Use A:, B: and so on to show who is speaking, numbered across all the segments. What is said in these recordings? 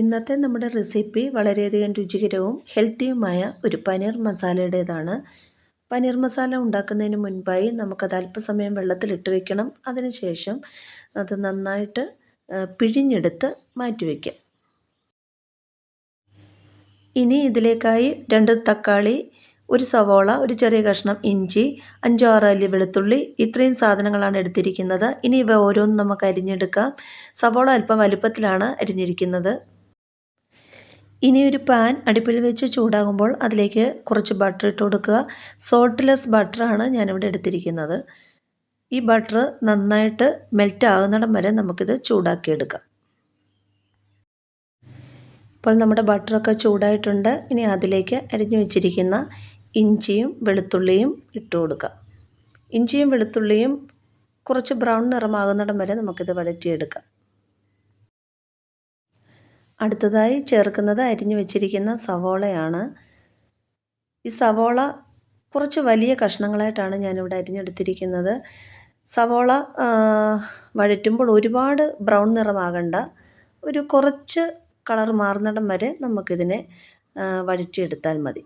A: ഇന്നത്തെ നമ്മുടെ റെസിപ്പി വളരെയധികം രുചികരവും ഹെൽത്തിയുമായ ഒരു പനീർ മസാലയുടേതാണ്. പനീർ മസാല ഉണ്ടാക്കുന്നതിന് മുൻപായി നമുക്കത് അല്പസമയം വെള്ളത്തിലിട്ട് വെക്കണം. അതിനുശേഷം അത് നന്നായിട്ട് പിഴിഞ്ഞെടുത്ത് മാറ്റി വയ്ക്കാം ഇനി ഇതിലേക്കായി രണ്ട് തക്കാളി ഒരു സവോള ഒരു ചെറിയ കഷ്ണം ഇഞ്ചി അഞ്ചോ ആറ് അല്ലി വെളുത്തുള്ളി ഇത്രയും സാധനങ്ങളാണ് എടുത്തിരിക്കുന്നത്. ഇനി ഇവ ഓരോന്നും നമുക്ക് അരിഞ്ഞെടുക്കാം. സവോള അല്പം വലുപ്പത്തിലാണ് അരിഞ്ഞിരിക്കുന്നത്. ഇനി ഒരു പാൻ അടുപ്പിൽ വെച്ച് ചൂടാകുമ്പോൾ അതിലേക്ക് കുറച്ച് ബട്ടർ ഇട്ട് കൊടുക്കുക. സോൾട്ട്ലെസ് ബട്ടറാണ് ഞാനിവിടെ എടുത്തിരിക്കുന്നത്. ഈ ബട്ടർ നന്നായിട്ട് മെൽറ്റ് ആകുന്നിടം വരെ നമുക്കിത് ചൂടാക്കിയെടുക്കാം. ഇപ്പോൾ നമ്മുടെ ബട്ടറൊക്കെ ചൂടായിട്ടുണ്ട്. ഇനി അതിലേക്ക് അരിഞ്ഞു വെച്ചിരിക്കുന്ന ഇഞ്ചിയും വെളുത്തുള്ളിയും ഇട്ട് കൊടുക്കാം ഇഞ്ചിയും വെളുത്തുള്ളിയും കുറച്ച് ബ്രൗൺ നിറമാകുന്നിടം വരെ നമുക്കിത് വഴറ്റിയെടുക്കാം. അടുത്തതായി ചേർക്കുന്നത് അരിഞ്ഞു വെച്ചിരിക്കുന്ന സവോളയാണ്. ഈ സവോള കുറച്ച് വലിയ കഷ്ണങ്ങളായിട്ടാണ് ഞാനിവിടെ അരിഞ്ഞെടുത്തിരിക്കുന്നത്. സവോള വഴറ്റുമ്പോൾ ഒരുപാട് ബ്രൗൺ നിറമാകണ്ട ഒരു കുറച്ച് കളർ മാറുന്നിടം വരെ നമുക്കിതിനെ വഴറ്റിയെടുത്താൽ മതി.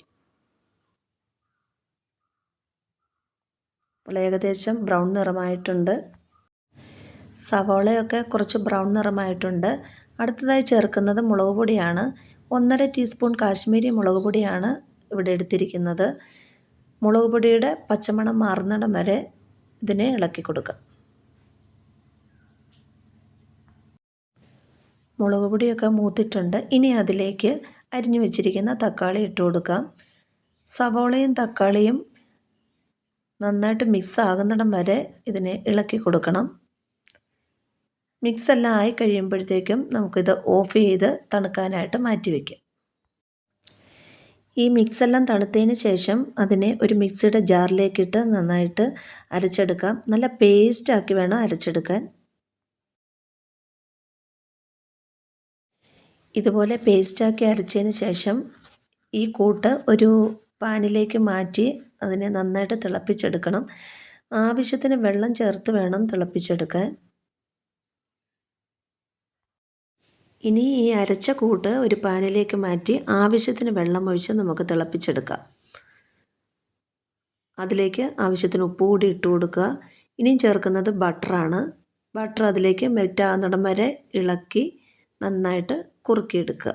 A: അപ്പോൾ ഏകദേശം ബ്രൗൺ നിറമായിട്ടുണ്ട്. സവോളയൊക്കെ കുറച്ച് ബ്രൗൺ നിറമായിട്ടുണ്ട്. അടുത്തതായി ചേർക്കുന്നത് മുളക് പൊടിയാണ് ഒന്നര ടീസ്പൂൺ കാശ്മീരി മുളക് പൊടിയാണ് ഇവിടെ എടുത്തിരിക്കുന്നത്. മുളക് പൊടിയുടെ പച്ചമണം മാറുന്നിടം വരെ ഇതിനെ ഇളക്കി കൊടുക്കുക മുളക് പൊടിയൊക്കെ മൂത്തിട്ടുണ്ട്. ഇനി അതിലേക്ക് അരിഞ്ഞു വെച്ചിരിക്കുന്ന തക്കാളി ഇട്ട് കൊടുക്കാം. സവോളയും തക്കാളിയും നന്നായിട്ട് മിക്സ് ആകുന്നിടം വരെ ഇതിനെ ഇളക്കി കൊടുക്കണം. മിക്സ് എല്ലാം ആയി കഴിയുമ്പോഴത്തേക്കും നമുക്കിത് ഓഫ് ചെയ്ത് തണുക്കാനായിട്ട് മാറ്റി വയ്ക്കാം ഈ മിക്സ് എല്ലാം തണുത്തതിന് ശേഷം അതിനെ ഒരു മിക്സിയുടെ ജാറിലേക്കിട്ട് നന്നായിട്ട് അരച്ചെടുക്കാം. നല്ല പേസ്റ്റാക്കി വേണം അരച്ചെടുക്കാൻ. ഇതുപോലെ പേസ്റ്റാക്കി അരച്ചതിന് ശേഷം ഈ കൂട്ട് ഒരു പാനിലേക്ക് മാറ്റി അതിനെ നന്നായിട്ട് തിളപ്പിച്ചെടുക്കണം. ആവശ്യത്തിന് വെള്ളം ചേർത്ത് വേണം തിളപ്പിച്ചെടുക്കാൻ. ഇനി ഈ അരച്ച കൂട്ട് ഒരു പാനിലേക്ക് മാറ്റി ആവശ്യത്തിന് വെള്ളം ഒഴിച്ച് നമുക്ക് തിളപ്പിച്ചെടുക്കാം. അതിലേക്ക് ആവശ്യത്തിന് ഉപ്പ് കൂടി ഇട്ട് കൊടുക്കുക. ഇനിയും ചേർക്കുന്നത് ബട്ടറാണ് ബട്ടർ അതിലേക്ക് മെൽറ്റാകുന്നിടം വരെ ഇളക്കി നന്നായിട്ട് കുറുക്കിയെടുക്കുക.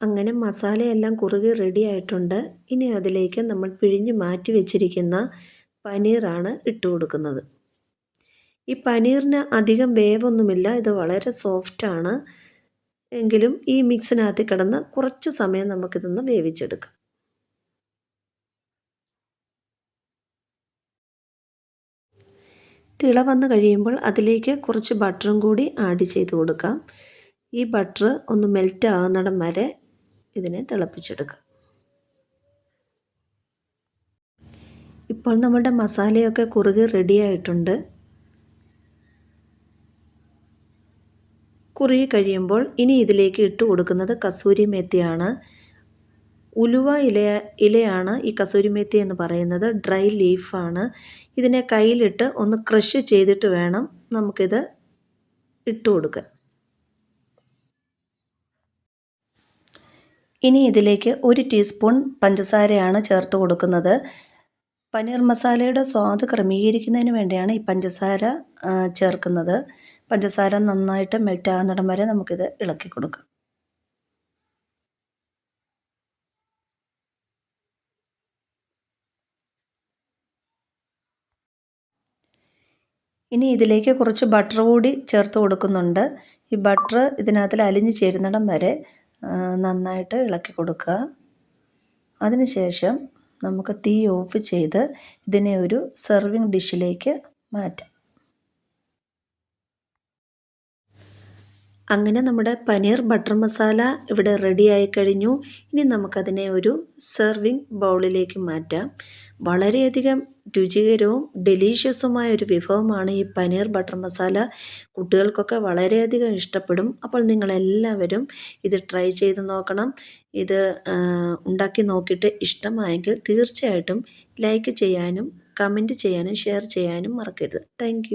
A: അങ്ങനെ മസാലയെല്ലാം കുറുകി റെഡി ആയിട്ടുണ്ട്. ഇനി അതിലേക്ക് നമ്മൾ പിഴിഞ്ഞ് മാറ്റി വെച്ചിരിക്കുന്ന പനീറാണ് ഇട്ട് കൊടുക്കുന്നത്. ഈ പനീറിന് അധികം വേവൊന്നുമില്ല. ഇത് വളരെ സോഫ്റ്റാണ് എങ്കിലും ഈ മിക്സിനകത്ത് കിടന്ന് കുറച്ച് സമയം നമുക്കിതൊന്ന് വേവിച്ചെടുക്കാം. തിള വന്ന് കഴിയുമ്പോൾ അതിലേക്ക് കുറച്ച് ബട്ടറും കൂടി ആഡ് ചെയ്ത് കൊടുക്കാം. ഈ ബട്ടർ ഒന്ന് മെൽറ്റ് ആകുന്നിടം വരെ ഇതിനെ തിളപ്പിച്ചെടുക്കാം. ഇപ്പോൾ നമ്മുടെ മസാലയൊക്കെ കുറുകി റെഡി കുറുകി കഴിയുമ്പോൾ ഇനി ഇതിലേക്ക് ഇട്ട് കൊടുക്കുന്നത് കസൂരി മേത്തിയാണ്. ഉലുവ ഇല ഇലയാണ് ഈ കസൂരി മേത്തി എന്ന് പറയുന്നത്. ഡ്രൈ ലീഫാണ് ഇതിനെ കയ്യിലിട്ട് ഒന്ന് ക്രഷ് ചെയ്തിട്ട് വേണം നമുക്കിത് ഇട്ട് കൊടുക്കാൻ. ഇനി ഇതിലേക്ക് ഒരു ടീസ്പൂൺ പഞ്ചസാരയാണ് ചേർത്ത് കൊടുക്കുന്നത്. പനീർ മസാലയുടെ സ്വാദ് ക്രമീകരിക്കുന്നതിന് വേണ്ടിയാണ് ഈ പഞ്ചസാര ചേർക്കുന്നത്. പഞ്ചസാര നന്നായിട്ട് മെൽറ്റ് ആകുന്നിടം വരെ നമുക്കിത് ഇളക്കി കൊടുക്കാം. ഇനി ഇതിലേക്ക് കുറച്ച് ബട്ടർ കൂടി ചേർത്ത് കൊടുക്കുന്നുണ്ട്. ഈ ബട്ടർ ഇതിനകത്തിൽ അലിഞ്ഞ് ചേരുന്നിടം വരെ നന്നായിട്ട് ഇളക്കി കൊടുക്കുക. അതിനുശേഷം നമുക്ക് തീ ഓഫ് ചെയ്ത് ഇതിനെ ഒരു സെർവിങ് ഡിഷിലേക്ക് മാറ്റാം. അങ്ങനെ നമ്മുടെ പനീർ ബട്ടർ മസാല ഇവിടെ റെഡിയായി കഴിഞ്ഞു. ഇനി നമുക്കതിനെ ഒരു സെർവിങ് ബൗളിലേക്ക് മാറ്റാം. വളരെയധികം രുചികരവും ഡെലീഷ്യസുമായ ഒരു വിഭവമാണ് ഈ പനീർ ബട്ടർ മസാല. കുട്ടികൾക്കൊക്കെ വളരെയധികം ഇഷ്ടപ്പെടും. അപ്പോൾ നിങ്ങളെല്ലാവരും ഇത് ട്രൈ ചെയ്ത് നോക്കണം. ഇത് ഉണ്ടാക്കി നോക്കിയിട്ട് ഇഷ്ടമായെങ്കിൽ തീർച്ചയായിട്ടും ലൈക്ക് ചെയ്യാനും കമന്റ് ചെയ്യാനും ഷെയർ ചെയ്യാനും മറക്കരുത്. താങ്ക്